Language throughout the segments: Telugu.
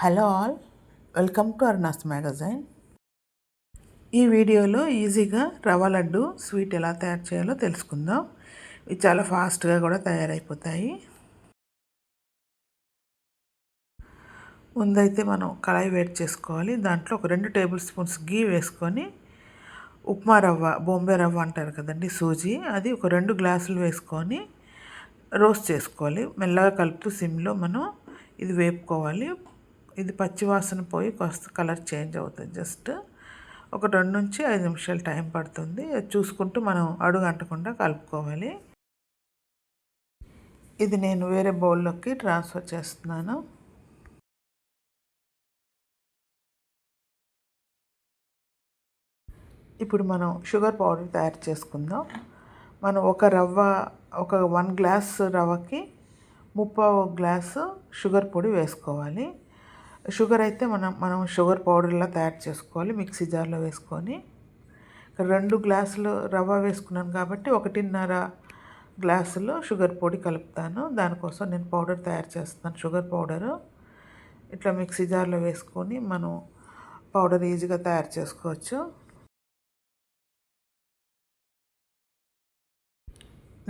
Hello all welcome to Aruna's magazine. ఈ వీడియోలో ఈజీగా రవ్వ లడ్డు స్వీట్ ఎలా తయారు చేయాలో తెలుసుకుందాం. ఇవి చాలా ఫాస్ట్గా కూడా తయారైపోతాయి. ముందైతే మనం కళాయి వేడి చేసుకోవాలి. దాంట్లో ఒక రెండు టేబుల్ స్పూన్స్ గీ వేసుకొని ఉప్మా రవ్వ బొంబే రవ్వ అంటారు కదండి సూజీ అది ఒక రెండు గ్లాసులు వేసుకొని రోస్ట్ చేసుకోవాలి. మెల్లగా కలుపుతూ సిమ్లో మనం ఇది వేపుకోవాలి. ఇది పచ్చివాసన పోయి కాస్త కలర్ చేంజ్ అవుతుంది. జస్ట్ ఒక రెండు నుంచి ఐదు నిమిషాలు టైం పడుతుంది. చూసుకుంటూ మనం అడుగు అంటకుండా కలుపుకోవాలి. ఇది నేను వేరే బౌల్లోకి ట్రాన్స్ఫర్ చేస్తున్నాను. ఇప్పుడు మనం షుగర్ పౌడర్ తయారు చేసుకుందాం. మనం ఒక రవ్వ ఒక వన్ గ్లాస్ రవ్వకి ముప్పావు గ్లాసు షుగర్ పొడి వేసుకోవాలి. షుగర్ అయితే మనం మనం షుగర్ పౌడర్లా తయారు చేసుకోవాలి మిక్సీ జార్లో వేసుకొని. రెండు గ్లాసులు రవ్వ వేసుకున్నాను కాబట్టి ఒకటిన్నర గ్లాసులు షుగర్ పొడి కలుపుతాను. దానికోసం నేను పౌడర్ తయారు చేస్తాను షుగర్ పౌడరు. ఇట్లా మిక్సీ జార్లో వేసుకొని మనం పౌడర్ ఈజీగా తయారు చేసుకోవచ్చు.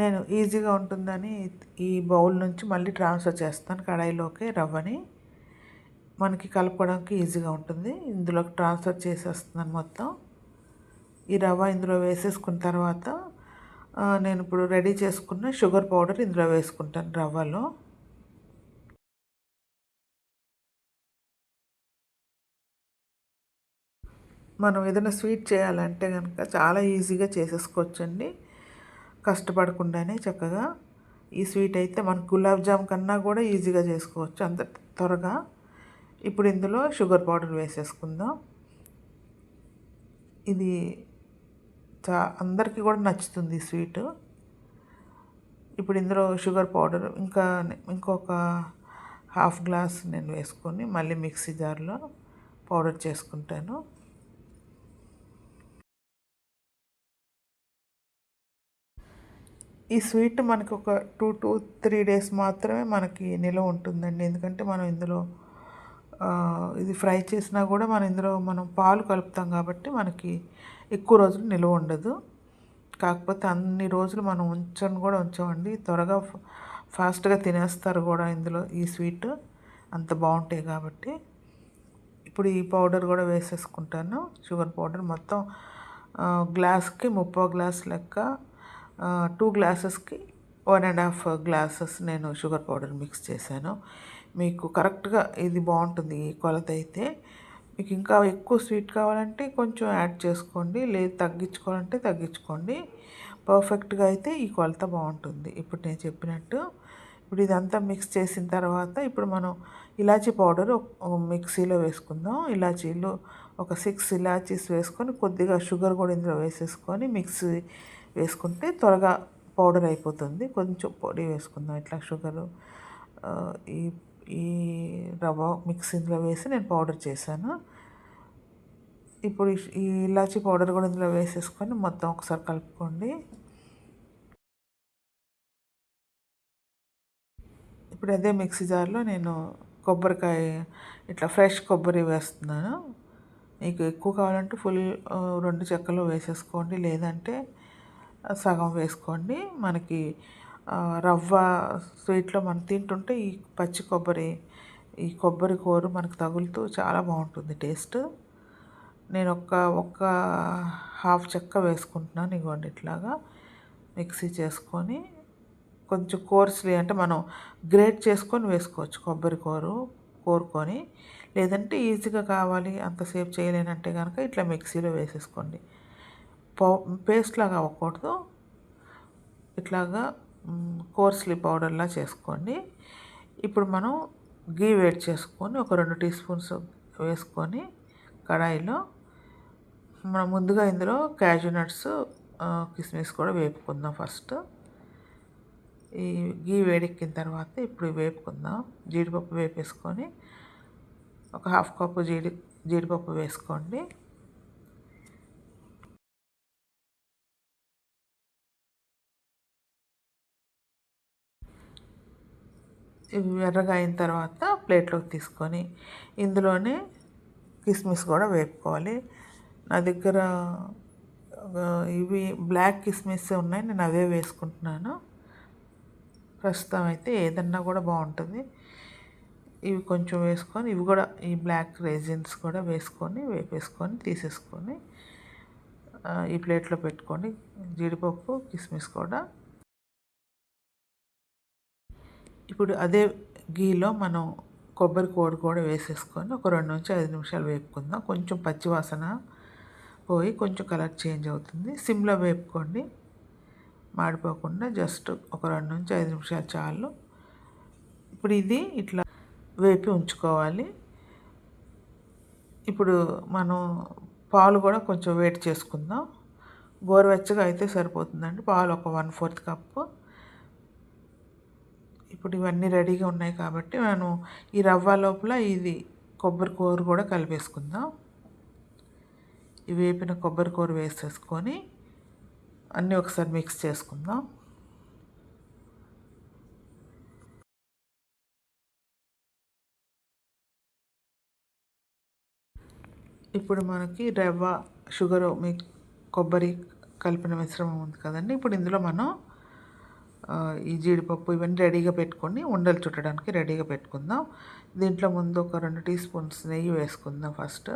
నేను ఈజీగా ఉంటుందని ఈ బౌల్ నుంచి మళ్ళీ ట్రాన్స్ఫర్ చేస్తాను కడాయిలోకి రవ్వని. మనకి కలుపుకోవడానికి ఈజీగా ఉంటుంది. ఇందులోకి ట్రాన్స్ఫర్ చేసేస్తున్నాను మొత్తం. ఈ రవ్వ ఇందులో వేసేసుకున్న తర్వాత నేను ఇప్పుడు రెడీ చేసుకున్న షుగర్ పౌడర్ ఇందులో వేసుకుంటాను రవ్వలో. మనం ఏదైనా స్వీట్ చేయాలంటే కనుక చాలా ఈజీగా చేసేసుకోవచ్చండి. కష్టపడకుండానే చక్కగా ఈ స్వీట్ అయితే మనకు గులాబ్ జామ్ కన్నా కూడా ఈజీగా చేసుకోవచ్చు అంత త్వరగా. ఇప్పుడు ఇందులో షుగర్ పౌడర్ వేసేసుకుందాం. ఇది చా అందరికీ కూడా నచ్చుతుంది స్వీట్. ఇప్పుడు ఇందులో షుగర్ పౌడర్ ఇంకా ఇంకొక హాఫ్ గ్లాస్ నేను వేసుకొని మళ్ళీ మిక్సీ జార్లో పౌడర్ చేసుకుంటాను. ఈ స్వీట్ మనకు ఒక టూ టూ త్రీ డేస్ మాత్రమే మనకి నిల్వ ఉంటుందండి. ఎందుకంటే మనం ఇందులో ఇది ఫ్రై చేసినా కూడా మనం ఇందులో మనం పాలు కలుపుతాం కాబట్టి మనకి ఎక్కువ రోజులు నిల్వ ఉండదు. కాకపోతే అన్ని రోజులు మనం ఉంచని కూడా ఉంచామండి. త్వరగా ఫాస్ట్గా తినేస్తారు కూడా ఇందులో ఈ స్వీట్. అంత బాగుంటాయి కాబట్టి. ఇప్పుడు ఈ పౌడర్ కూడా వేసేసుకుంటాను. షుగర్ పౌడర్ మొత్తం గ్లాస్కి ముప్పై గ్లాస్ లెక్క టూ గ్లాసెస్కి వన్ అండ్ హాఫ్ గ్లాసెస్ నేను షుగర్ పౌడర్ మిక్స్ చేశాను. మీకు కరెక్ట్గా ఇది బాగుంటుంది ఈ కొలత అయితే. మీకు ఇంకా ఎక్కువ స్వీట్ కావాలంటే కొంచెం యాడ్ చేసుకోండి. లేదు తగ్గించుకోవాలంటే తగ్గించుకోండి. పర్ఫెక్ట్గా అయితే ఈ కొలత బాగుంటుంది. ఇప్పుడు నేను చెప్పినట్టు ఇప్పుడు ఇదంతా మిక్స్ చేసిన తర్వాత ఇప్పుడు మనం ఇలాచీ పౌడర్ మిక్సీలో వేసుకుందాం. ఇలాచీలు ఒక సిక్స్ ఇలాచీస్ వేసుకొని కొద్దిగా షుగర్ కూడా ఇందులో వేసేసుకొని మిక్సీ వేసుకుంటే త్వరగా పౌడర్ అయిపోతుంది. కొంచెం పొడి వేసుకుందాం. ఇట్లా షుగరు ఈ ఈ రవ్వ మిక్సింగ్లో వేసి నేను పౌడర్ చేశాను. ఇప్పుడు ఈ ఇలాచీ పౌడర్ కూడా ఇందులో వేసేసుకొని మొత్తం ఒకసారి కలుపుకోండి. ఇప్పుడు అదే మిక్సీ జార్లో నేను కొబ్బరికాయ ఇట్లా ఫ్రెష్ కొబ్బరి వేస్తున్నాను. మీకు ఎక్కువ కావాలంటే ఫుల్ రెండు చెక్కలు వేసేసుకోండి. లేదంటే సగం వేసుకోండి. మనకి రవ్వ స్వీట్లో మనం తింటుంటే ఈ పచ్చి కొబ్బరి ఈ కొబ్బరి కూర మనకు తగులుతూ చాలా బాగుంటుంది టేస్ట్. నేను ఒక్క ఒక్క హాఫ్ చెక్క వేసుకుంటున్నాను ఇగోండి ఇట్లాగా మిక్సీ చేసుకొని. కొంచెం కోర్స్లీ అంటే మనం గ్రేట్ చేసుకొని వేసుకోవచ్చు కొబ్బరి కూర కోరుకొని. లేదంటే ఈజీగా కావాలి అంతసేపు చేయలేనంటే కనుక ఇట్లా మిక్సీలో వేసేసుకోండి. పౌ పేస్ట్ లాగా అవ్వకూడదు. ఇట్లాగా కోర్స్లీ పౌడర్లా చేసుకోండి. ఇప్పుడు మనం గీ వేడి చేసుకొని ఒక రెండు టీ స్పూన్స్ వేసుకొని కడాయిలో మనం ముందుగా ఇందులో క్యాజు నట్స్ కిస్మిస్ కూడా వేపుకుందాం ఫస్ట్. ఈ గీ వేడెక్కిన తర్వాత ఇప్పుడు వేపుకుందాం. జీడిపప్పు వేపేసుకొని ఒక హాఫ్ కప్పు జీడి జీడిపప్పు వేసుకోండి. ఎర్రగా అయిన తర్వాత ప్లేట్లోకి తీసుకొని ఇందులోనే కిస్మిస్ కూడా వేపుకోవాలి. నా దగ్గర ఇవి బ్లాక్ కిస్మిస్ ఉన్నాయి. నేను అవే వేసుకుంటున్నాను. ప్రస్తుతం అయితే ఏదన్నా కూడా బాగుంటుంది. ఇవి కొంచెం వేసుకొని ఇవి కూడా ఈ బ్లాక్ రేజిన్స్ కూడా వేసుకొని వేపేసుకొని తీసేసుకొని ఈ ప్లేట్లో పెట్టుకొని జీడిపప్పు కిస్మిస్ కూడా ఇప్పుడు అదే గీలో మనం కొబ్బరి కోడి కూడా వేసేసుకొని ఒక రెండు నుంచి ఐదు నిమిషాలు వేపుకుందాం. కొంచెం పచ్చివాసన పోయి కొంచెం కలర్ చేంజ్ అవుతుంది. సిమ్లో వేపుకోండి. మాడిపోకుండా జస్ట్ ఒక రెండు నుంచి ఐదు నిమిషాలు చాలు. ఇప్పుడు ఇది ఇట్లా వేపి ఉంచుకోవాలి. ఇప్పుడు మనం పాలు కూడా కొంచెం వేడి చేసుకుందాం. గోరువెచ్చగా అయితే సరిపోతుందండి. పాలు ఒక వన్ ఫోర్త్ కప్పు. ఇప్పుడు ఇవన్నీ రెడీగా ఉన్నాయి కాబట్టి మనం ఈ రవ్వ లోపల ఇది కొబ్బరి కూర కూడా కలిపేసుకుందాం. ఈ వేపిన కొబ్బరి కూర వేసేసుకొని అన్నీ ఒకసారి మిక్స్ చేసుకుందాం. ఇప్పుడు మనకి రవ్వ షుగరు మీ కొబ్బరి కలిపిన మిశ్రమం ఉంది కదండి. ఇప్పుడు ఇందులో మనం ఈ జీడిపప్పు ఇవన్నీ రెడీగా పెట్టుకొని ఉండలు చుట్టడానికి రెడీగా పెట్టుకుందాం. దీంట్లో ముందు ఒక రెండు టీ స్పూన్స్ నెయ్యి వేసుకుందాం ఫస్ట్.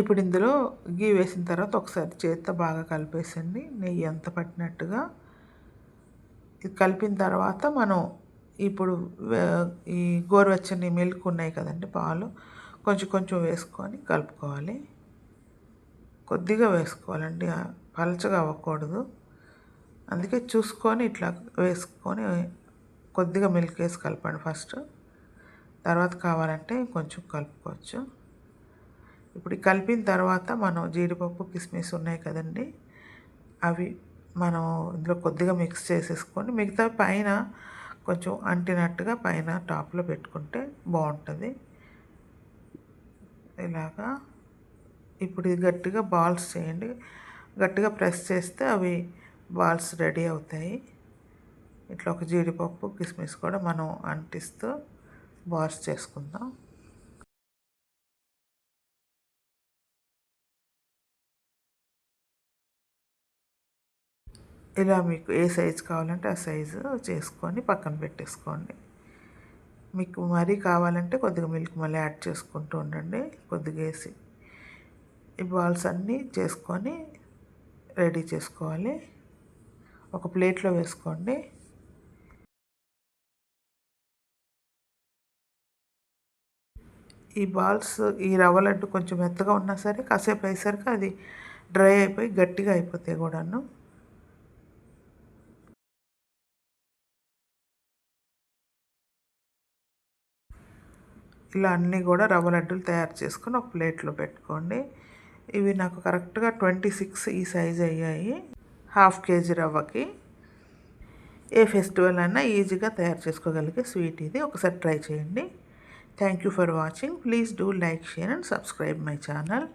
ఇప్పుడు ఇందులో గీ వేసిన తర్వాత ఒకసారి చేత్తో బాగా కలిపేసండి. నెయ్యి ఎంత పట్టినట్టుగా. ఇది కలిపిన తర్వాత మనం ఇప్పుడు ఈ గోరువెచ్చని మిల్క్ ఉన్నాయి కదండి పాలు. కొంచెం కొంచెం వేసుకొని కలుపుకోవాలి. కొద్దిగా వేసుకోవాలండి. పలచగా అవ్వకూడదు. అందుకే చూసుకొని ఇట్లా వేసుకొని కొద్దిగా మిల్క్ వేసి కలపండి ఫస్ట్. తర్వాత కావాలంటే కొంచెం కలుపుకోవచ్చు. ఇప్పుడు కలిపిన తర్వాత మనం జీడిపప్పు కిస్మిస్ ఉన్నాయి కదండి. అవి మనం ఇందులో కొద్దిగా మిక్స్ చేసేసుకొని మిగతా పైన కొంచెం అంటినట్టుగా పైన టాప్లో పెట్టుకుంటే బాగుంటుంది. ఇలాగా. ఇప్పుడు ఇది గట్టిగా బాల్స్ చేయండి. గట్టిగా ప్రెస్ చేస్తే అవి బాల్స్ రెడీ అవుతాయి. ఇట్లా ఒక జీడిపప్పు కిస్మిస్ కూడా మనం అంటిస్తూ బాల్స్ చేసుకుందాం. ఇలా మీకు ఏ సైజు కావాలంటే ఆ సైజు చేసుకొని పక్కన పెట్టేసుకోండి. మీకు మరీ కావాలంటే కొద్దిగా మిల్క్ మళ్ళీ యాడ్ చేసుకుంటూ ఉండండి. కొద్దిగా వేసి ఈ బాల్స్ అన్నీ చేసుకొని రెడీ చేసుకోవాలి. ఒక ప్లేట్లో వేసుకోండి. ఈ బాల్స్ ఈ రవ్వ లడ్డు కొంచెం మెత్తగా ఉన్నా సరే కాసేపు అయ్యేసరికి అది డ్రై అయిపోయి గట్టిగా అయిపోతాయి కూడాను. ఇలా అన్నీ కూడా రవ్వ లడ్డూలు తయారు చేసుకొని ఒక ప్లేట్లో పెట్టుకోండి. ఇవి నాకు కరెక్ట్గా ట్వంటీ సిక్స్ ఈ సైజ్ అయ్యాయి హాఫ్ కేజీ రవ్వకి. ఏ ఫెస్టివల్ అయినా ఈజీగా తయారు చేసుకోగలిగే స్వీట్ ఇది. ఒకసారి ట్రై చేయండి. Thank you for watching. Please do like share and subscribe my channel.